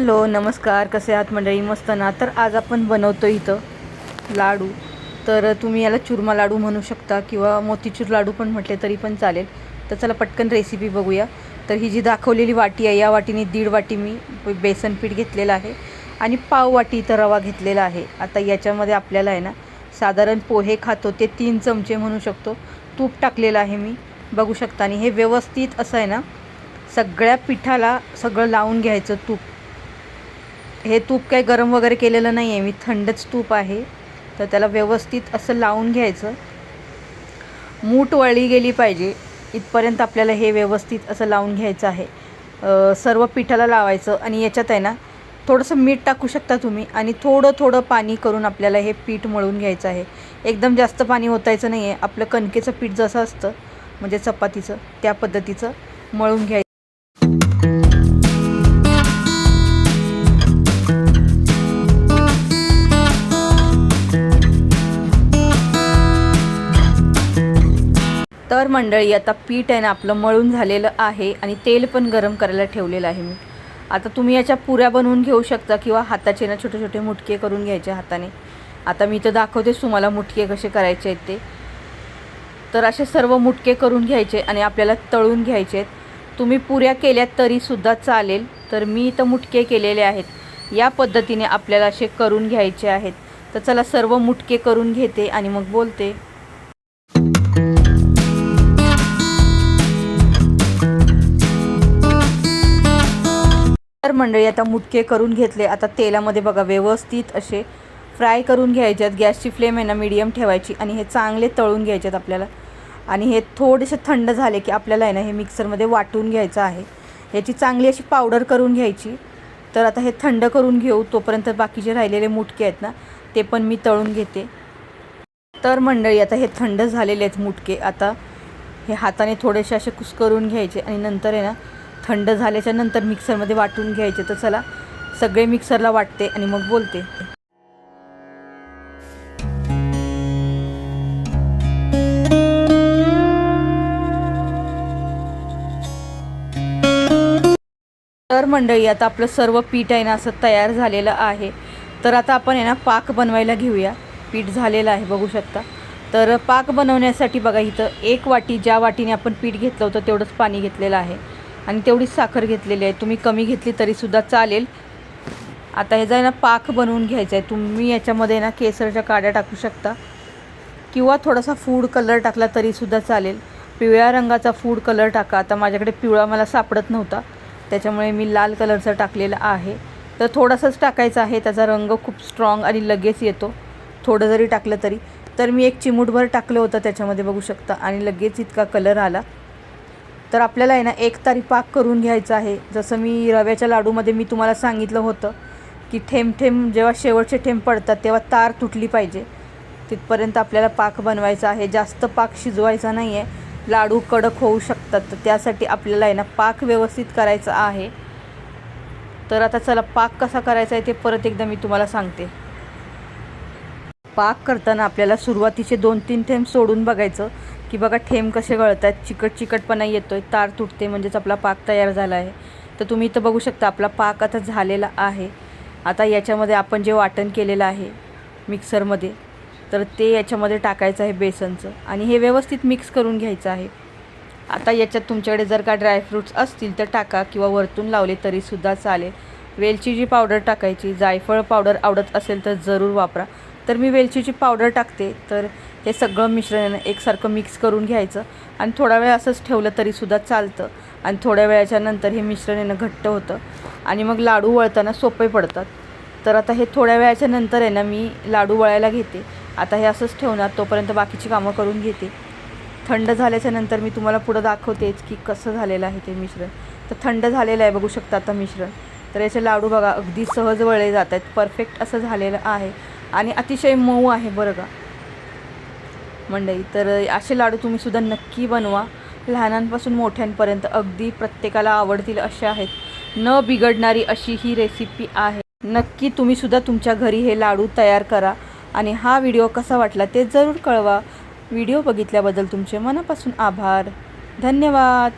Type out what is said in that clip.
Hello नमस्कार. कसे आहात मंडळी? मस्त ना? तर आज आपण बनवतो इथं लाडू. तर तुम्ही याला चुरमा लाडू म्हणू शकता किंवा मोतीचूर लाडू पण म्हटले तरी पण चालेल. तर चला पटकन रेसिपी बघूया. तर ही जी दाखवलेली वाटी आहे या वाटीने दीड वाटी मी बेसन पीठ घेतलेलं आहे आणि पाव वाटी इथं रवा घेतलेला आहे. आता याच्यामध्ये आपल्याला आहे ना साधारण पोहे खातो ते तीन चमचे म्हणू शकतो. तूप टाकलेलं आहे मी बघू शकता. आणि हे व्यवस्थित असं आहे ना सगळ्या पिठाला सगळं लावून घ्यायचं तूप. हे तूप काही गरम वगैरे केलेलं नाही आहे मी थंडच तूप आहे. तर त्याला व्यवस्थित असं लावून घ्यायचं. मूठ वळली गेली पाहिजे. इथपर्यंत आपल्याला हे व्यवस्थित असं लावून घ्यायचं आहे. सर्व पिठाला लावायचं आणि याच्यात आहे ना थोडंसं मीठ टाकू शकता तुम्ही आणि थोडं थोडं पाणी करून आपल्याला हे पीठ मळून घ्यायचं आहे. एकदम जास्त पाणी ओतायचं नाही आहे आपलं कणकेचं पीठ जसं असतं म्हणजे चपातीचं त्या पद्धतीचं मळून घ्यायचं तर मंडळी आता पीठ आहे ना आपलं मळून झालेलं आहे आणि तेल पण गरम करायला ठेवलेलं आहे मी. आता तुम्ही याच्या पुऱ्या बनवून घेऊ शकता किंवा हाताचे ना छोटे छोटे मुटके करून घ्यायचे हाताने. आता मी तर दाखवतेच तुम्हाला मुटके कसे करायचे आहेत ते. तर असे सर्व मुटके करून घ्यायचे आणि आपल्याला तळून घ्यायचे आहेत. तुम्ही पुऱ्या केल्या तरीसुद्धा चालेल. तर मी इथं मुटके केलेले आहेत. या पद्धतीने आपल्याला असे करून घ्यायचे आहेत. तर चला सर्व मुटके करून घेते आणि मग बोलते. तर मंडळी आता मुटके करून घेतले. आता तेलामध्ये बघा व्यवस्थित असे फ्राय करून घ्यायचे आहेत गॅसची फ्लेम आहे ना मीडियम ठेवायची आणि हे चांगले तळून घ्यायचे आहेत आपल्याला. आणि हे थोडेसे थंड झाले की आपल्याला आहे ना हे मिक्सरमध्ये वाटून घ्यायचं आहे. याची चांगली अशी पावडर करून घ्यायची. तर आता हे थंड करून घेऊ. तोपर्यंत बाकीचे राहिलेले मुटके आहेत ना ते पण मी तळून घेते. तर मंडळी आता हे थंड झालेले आहेत मुटके. आता हे हाताने थोडेसे असे कुस्करून घ्यायचे आणि नंतर आहे ना थंड झाल्याच्यानंतर मिक्सरमध्ये वाटून घ्यायचे. तर चला सगळे मिक्सरला वाटते आणि मग बोलते. तर मंडळी आता आपलं सर्व पीठ आहे ना असं तयार झालेलं आहे. तर आता आपण आहे ना पाक बनवायला घेऊया. पीठ झालेलं आहे बघू शकता. तर पाक बनवण्यासाठी बघा इथं एक वाटी ज्या वाटीने आपण पीठ घेतलं होतं तेवढंच पाणी घेतलेलं आहे. आणि तेवढीच साखर घेतलेली आहे. तुम्ही कमी घेतली तरीसुद्धा चालेल. आता ह्याचा आहे ना पाक बनवून घ्यायचा आहे. तुम्ही याच्यामध्ये ना केसरच्या काड्या टाकू शकता. किंवा थोडासा फूड कलर टाकला तरीसुद्धा चालेल. पिवळ्या रंगाचा फूड कलर टाका. आता माझ्याकडे पिवळा मला सापडत नव्हता. त्याच्यामुळे मी लाल कलरचा टाकलेला आहे. तर थोडासाच टाकायचा आहे. त्याचा रंग खूप स्ट्रॉंग आणि लगेच येतो. थोडं जरी टाकलं तरी. तर मी एक चिमूटभर टाकलं होतं त्याच्यामध्ये बघू शकता. आणि लगेच इतका कलर आला. तर आपल्याला आहे ना एक तारी पाक करून घ्यायचा आहे. जसं मी रव्याच्या लाडूमध्ये मी तुम्हाला सांगितलं होतं की थेंब थेंब जेव्हा शेवटचे थेंब पडतात तेव्हा तार तुटली पाहिजे. तिथपर्यंत आपल्याला पाक बनवायचा आहे. जास्त पाक शिजवायचा नाही आहे लाडू कडक होऊ शकतात. तर त्यासाठी आपल्याला आहे ना पाक व्यवस्थित करायचा आहे. तर आता चला पाक कसा करायचा आहे ते परत एकदा मी तुम्हाला सांगते. पाक करताना आपल्याला सुरुवातीचे दोन तीन थेंब सोडून बघायचं की बघा थेंब कसे गळत आहेत चिकट चिकटपणा येतो आहे तार तुटते म्हणजेच आपला पाक तयार झाला आहे. तर तुम्ही इथं बघू शकता आपला पाक आता झालेला आहे. आता याच्यामध्ये आपण जे वाटण केलेलं आहे मिक्सरमध्ये तर ते याच्यामध्ये टाकायचं आहे बेसनचं आणि हे व्यवस्थित मिक्स करून घ्यायचं आहे. आता याच्यात तुमच्याकडे जर का ड्रायफ्रूट्स असतील तर टाका किंवा वरतून लावले तरीसुद्धा चालेल. वेलची जी पावडर टाकायची जायफळ पावडर आवडत असेल तर जरूर वापरा. तर मी वेलचीची पावडर टाकते. तर हे सगळं मिश्रण एकसारखं मिक्स करून घ्यायचं. आणि थोडा वेळ असंच ठेवलं तरीसुद्धा चालतं. आणि थोड्या वेळाच्या नंतर हे मिश्रण येणं घट्ट होतं. आणि मग लाडू वळताना सोपे पडतात. तर आता हे थोड्या वेळाच्या नंतर आहे ना मी लाडू वळायला घेते. आता हे असंच ठेवणार तोपर्यंत बाकीची कामं करून घेते. थंड झाल्याच्यानंतर मी तुम्हाला पुढं दाखवतेच की कसं झालेलं आहे ते मिश्रण. तर थंड झालेलं आहे बघू शकता आता मिश्रण. तर याचे लाडू बघा अगदी सहज वळले जात आहेत. परफेक्ट असं झालेलं आहे. आणि अतिशय मऊ आहे बरं का? मंडई तर असे लाडू तुम्ही सुद्धा नक्की बनवा. लहानांपासून मोठ्यांपर्यंत अगदी प्रत्येकाला आवडतील असे आहेत. न बिघडणारी अशी ही रेसिपी आहे. नक्की तुम्ही सुद्धा तुमच्या घरी हे लाडू तयार करा. आणि हा व्हिडिओ कसा वाटला ते जरूर कळवा. व्हिडिओ बघितल्याबद्दल तुमचे मनापासून आभार. धन्यवाद.